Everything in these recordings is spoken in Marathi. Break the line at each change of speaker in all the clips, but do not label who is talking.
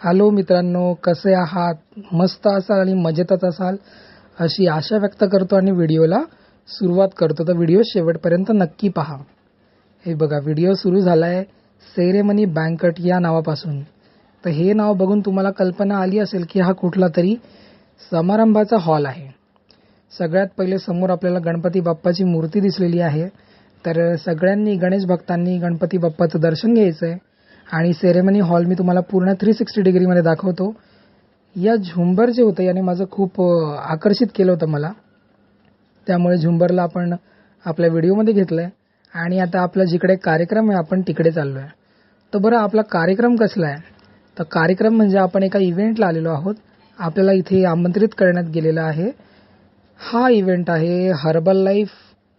हॅलो मित्रांनो कसे आहात? मस्त असाल आणि मजेतच असाल अशी आशा व्यक्त करतो आणि व्हिडिओला सुरुवात करतो. तर व्हिडिओ शेवटपर्यंत नक्की पहा. हे बघा व्हिडिओ सुरू झाला आहे सेरेमनी बँकट या नावापासून. तर हे नाव बघून तुम्हाला कल्पना आली असेल की हा कुठला तरी समारंभाचा हॉल आहे. सगळ्यात पहिले समोर आपल्याला गणपती बाप्पाची मूर्ती दिसलेली आहे. तर सगळ्यांनी गणेश भक्तांनी गणपती बाप्पाचं दर्शन घ्यायचं आहे आणि सेरेमनी हॉल मी तुम्हाला पूर्ण थ्री सिक्स्टी डिग्रीमध्ये दाखवतो. या झुंबर जे होतं याने माझं खूप आकर्षित केलं होतं मला. त्यामुळे झुंबरला आपण आपल्या व्हिडिओमध्ये घेतलं आहे आणि आता आपला जिकडे कार्यक्रम आहे आपण तिकडे चाललो आहे तर बरं आपला कार्यक्रम कसला आहे? तर कार्यक्रम म्हणजे आपण एका इव्हेंटला आलेलो आहोत. आपल्याला इथे आमंत्रित करण्यात गेलेलं आहे. हा इव्हेंट आहे हर्बल लाईफ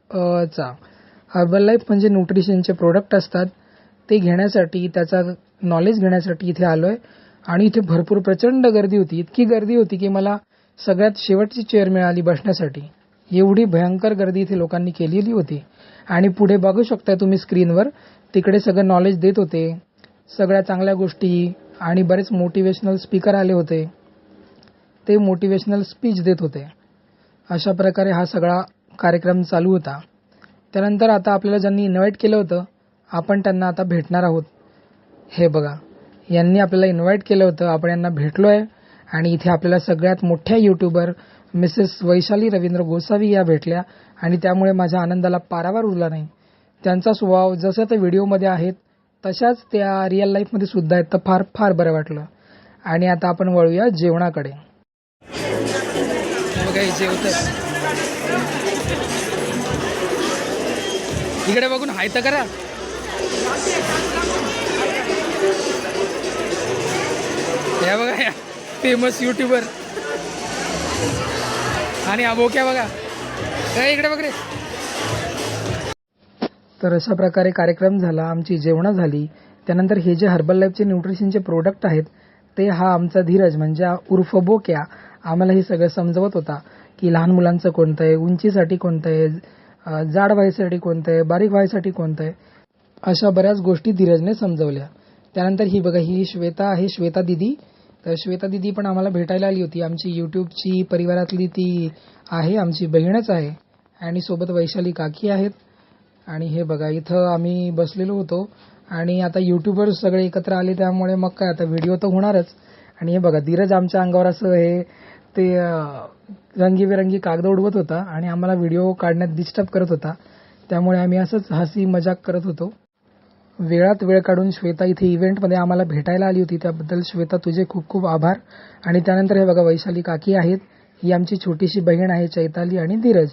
चा. हर्बल लाईफ म्हणजे न्यूट्रिशनचे प्रोडक्ट असतात. ते घेण्यासाठी त्याचा नॉलेज घेण्यासाठी इथे आलो आहे आणि इथे भरपूर प्रचंड गर्दी होती. इतकी गर्दी होती की मला सगळ्यात शेवटची चेअर मिळाली बसण्यासाठी. एवढी भयंकर गर्दी इथे लोकांनी केलेली होती. आणि पुढे बघू शकताय तुम्ही स्क्रीनवर तिकडे सगळं नॉलेज देत होते. सगळ्या चांगल्या गोष्टी आणि बरेच मोटिवेशनल स्पीकर आले होते. ते मोटिवेशनल स्पीच देत होते. अशा प्रकारे हा सगळा कार्यक्रम चालू होता. त्यानंतर आता आपल्याला ज्यांनी इन्व्हाइट केलं होतं आपण त्यांना आता भेटणार आहोत. हे बघा यांनी आपल्याला इन्व्हाइट केलं होतं. आपण यांना भेटलो आहे आणि इथे आपल्याला सगळ्यात मोठ्या यूट्यूबर मिसेस वैशाली रवींद्र गोसावी या भेटल्या आणि त्यामुळे माझ्या आनंदाला पारावार उरला नाही. त्यांचा स्वभाव जसं त्या व्हिडिओमध्ये आहेत तशाच त्या रिअल लाईफमध्ये सुद्धा आहेत तर फार फार बरं वाटलं. आणि आता आपण वळूया जेवणाकडे. बघा जेवतात इकडे बघून हाय तर करा. या बघा या. फेमस युट्यूबर आणि अबोक्या बघा. काय इकडे बघ रे. तर अशा प्रकारे कार्यक्रम झाला आमची जेवणं झाली. त्यानंतर हे जे हर्बल लाईफचे न्यूट्रिशनचे प्रोडक्ट आहेत ते हा आमचा धीरज म्हणजे उर्फ बोक्या आम्हाला हे सगळं समजवत होता की लहान मुलांचं कोणतं आहे उंचीसाठी कोणतं आहे जाड व्हायसाठी कोणतं आहे बारीक व्हायसाठी कोणतं आहे अशा बऱ्याच गोष्टी धीरजने समजवल्या. त्यानंतर ही बघा ही श्वेता आहे श्वेता दिदी. तर श्वेता दिदी पण आम्हाला भेटायला आली होती. आमची यूट्यूबची परिवारातली ती आहे आमची बहीणच आहे. आणि सोबत वैशाली काकी आहेत. आणि हे बघा इथं आम्ही बसलेलो होतो. आणि आता युट्यूबर सगळे एकत्र आले त्यामुळे मग काय आता व्हिडिओ तर होणारच. आणि हे बघा धीरज आमच्या अंगावर असं हे ते रंगीबेरंगी कागद उडवत होता. आणि आम्हाला व्हिडिओ काढण्यात डिस्टर्ब करत होता. त्यामुळे आम्ही असंच हसी मजाक करत होतो. वेळात वेळ काढून श्वेता इथे इव्हेंटमध्ये आम्हाला भेटायला आली होती. त्याबद्दल श्वेता तुझे खूप खूप आभार. आणि त्यानंतर हे बघा वैशाली काकी आहेत. ही आमची छोटीशी बहीण आहे चैताली आणि धीरज.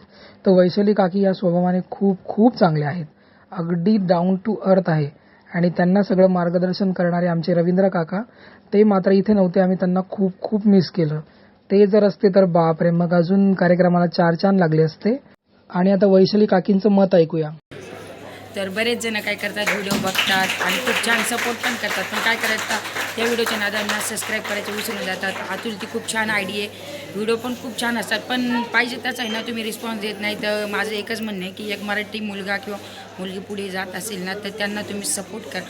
तर वैशाली काकी या स्वभावाने खूप खूप चांगल्या आहेत. अगदी डाऊन टू अर्थ आहे. आणि त्यांना सगळं मार्गदर्शन करणारे आमचे रवींद्र काका ते मात्र इथे नव्हते. आम्ही त्यांना खूप खूप मिस केलं. ते जर असते तर बापरे मग अजून कार्यक्रमाला चार चान लागले असते. आणि आता वैशाली काकींचं मत ऐकूया.
तर बरेच जण काय करतात व्हिडिओ बघतात आणि खूप छान सपोर्ट पण करतात. पण काय करायचं त्या व्हिडिओच्या नादांना सबस्क्राईब करायचे विसरून जातात. अतुल ती खूप छान आयडी आहे. व्हिडिओ पण खूप छान असतात. पण पाहिजे त्याच आहे ना तुम्ही रिस्पॉन्स देत नाही तर माझं एकच म्हणणं आहे की एक मराठी मुलगा किंवा मुलगी पुढे जात असेल ना तर त्यांना तुम्ही सपोर्ट करा.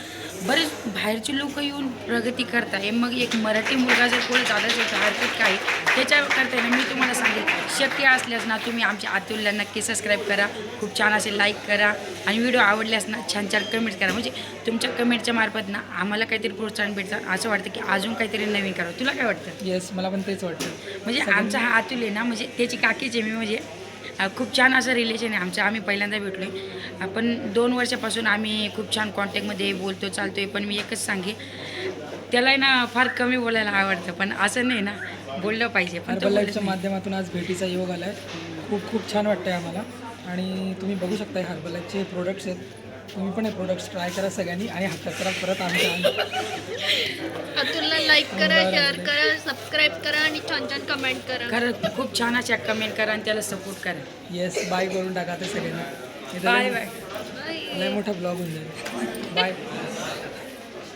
बरेच बाहेरचे लोक येऊन प्रगती करताय मग एक मराठी मुलगा जर पुढे जात असेल तर हरकत काही त्याच्याकरता ना मी तुम्हाला सांगेल शक्य असल्यास ना तुम्ही आमच्या आतुलला नक्की सबस्क्राईब करा. खूप छान असे लाईक करा आणि व्हिडिओ आवडल्यास ना छान छान कमेंट करा. म्हणजे तुमच्या कमेंटच्या मार्फत ना आम्हाला काहीतरी प्रोत्साहन भेटतं. असं वाटतं की अजून काहीतरी नवीन करावं. तुला काय वाटतं?
येस मला पण तेच वाटतं.
म्हणजे आमचा हा अतुल आहे ना म्हणजे त्याची काकीचे मी म्हणजे खूप छान असं रिलेशन आहे आमचं. आम्ही पहिल्यांदा भेटलो आहे आपण दोन वर्षापासून आम्ही खूप छान कॉन्टॅक्टमध्ये बोलतो चालतो आहे पण मी एकच सांगे त्याला ना फार कमी बोलायला आवडतं पण असं नाही ना बोललं पाहिजे. पण
लाईफच्या. माध्यमातून आज भेटीचा योग आला आहे खूप खूप छान वाटतं आहे आम्हाला. आणि तुम्ही बघू शकता हर्बल लाईफचे प्रोडक्ट्स आहेत. तुम्ही पण हे प्रोडक्ट्स ट्राय करा सगळ्यांनी आणि हा कचरा परत आमच्या
अतुलला लाईक करा शेअर करा सबस्क्राईब करा आणि छान छान कमेंट करा.
खरं खूप छान अशा कमेंट करा आणि त्याला सपोर्ट करा.
येस बाय करून टाका ते सगळ्यांनी.
बाय बाय
बाय
लय मोठा ब्लॉग होऊन जाईल. बाय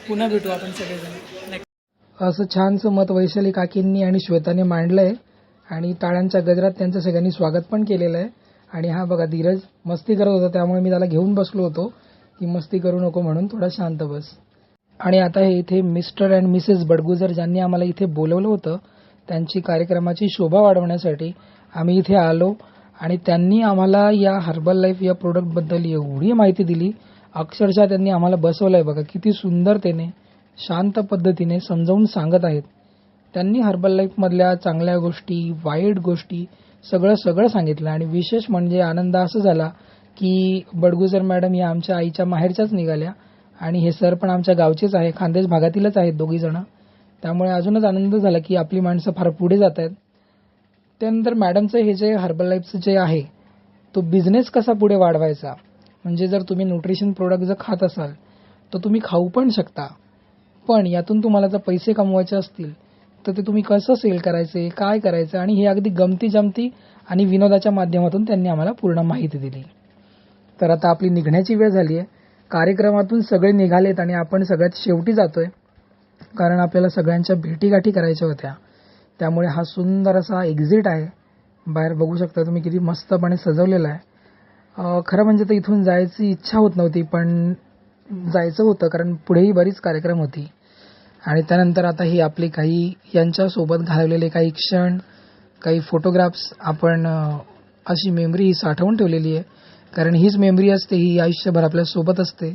पुन्हा भेटू आपण सगळेजण. असं छानसं मत वैशाली काकींनी आणि श्वेताने मांडलं आहे आणि टाळ्यांच्या गजरात त्यांचं सगळ्यांनी स्वागत पण केलेलं आहे. आणि हा बघा धीरज मस्ती करत होता त्यामुळे मी त्याला घेऊन बसलो होतो की मस्ती करू नको म्हणून थोडा शांत बस. आणि आता हे इथे मिस्टर अँड मिसेस बडगुजर ज्यांनी आम्हाला इथे बोलवलं होतं त्यांची कार्यक्रमाची शोभा वाढवण्यासाठी आम्ही इथे आलो आणि त्यांनी आम्हाला या हर्बल लाईफ या प्रोडक्टबद्दल एवढी माहिती दिली. अक्षरशः त्यांनी आम्हाला बसवलं आहे बघा किती सुंदरतेने शांत पद्धतीने समजावून सांगत आहेत. त्यांनी हर्बल लाईफमधल्या चांगल्या गोष्टी वाईट गोष्टी सगळं सगळं सांगितलं. आणि विशेष म्हणजे आनंद असं झाला की बडगुजर मॅडम या आमच्या आईच्या माहेरच्याच निघाल्या. आणि हे सर पण आमच्या गावचेच आहे खानदेश भागातीलच आहेत दोघी जण. त्यामुळे अजूनच आनंद झाला की आपली माणसं फार पुढे जात आहेत. त्यानंतर मॅडमचं हे जे हर्बल लाईफचं जे आहे तो बिझनेस कसा पुढे वाढवायचा? म्हणजे जर तुम्ही न्यूट्रिशन प्रोडक्ट जर खात असाल तर तुम्ही खाऊ पण शकता. पण यातून तुम्हाला जर पैसे कमवायचे असतील तर ते तुम्ही कसं सेल करायचे काय करायचं आणि हे अगदी गमती जमती आणि विनोदाच्या माध्यमातून त्यांनी आम्हाला पूर्ण माहिती दिली. तर आता आपली निघण्याची वेळ झाली आहे. कार्यक्रमातून सगळे निघालेत आणि आपण सगळ्यात शेवटी जातोय. कारण आपल्याला सगळ्यांच्या भेटीगाठी करायच्या होत्या. त्यामुळे हा सुंदर असा एक्झिट आहे. बाहेर बघू शकता तुम्ही किती मस्तपणे सजवलेला आहे. खरं म्हणजे तर इथून जायची इच्छा होत नव्हती पण जायचं होतं कारण पुढेही बरीच कार्यक्रम होती. आणि त्यानंतर आता ही आपली काही यांच्यासोबत घालवलेले काही क्षण काही फोटोग्राफ्स आपण अशी मेमरी ही साठवून ठेवलेली आहे. कारण हीच मेमरी असते ही आयुष्यभर आपल्यासोबत असते.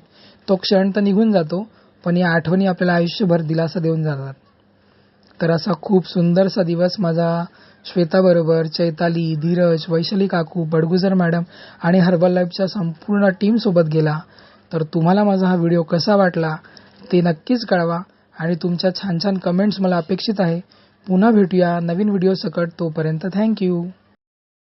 तो क्षण तर निघून जातो पण या आठवणी आपल्याला आयुष्यभर दिलासा देऊन जातात. तर असा खूप सुंदरसा दिवस माझा श्वेताबरोबर चैताली धीरज वैशाली काकू बडगुजर मॅडम आणि हर्बल लाईफच्या संपूर्ण टीमसोबत गेला. तर तुम्हाला माझा हा व्हिडिओ कसा वाटला ते नक्कीच कळवा. आणि तुमच्या छान छान कमेंट्स मला अपेक्षित आहे. पुन्हा भेटूया नवीन व्हिडिओ सकट तोपर्यंत. थँक्यू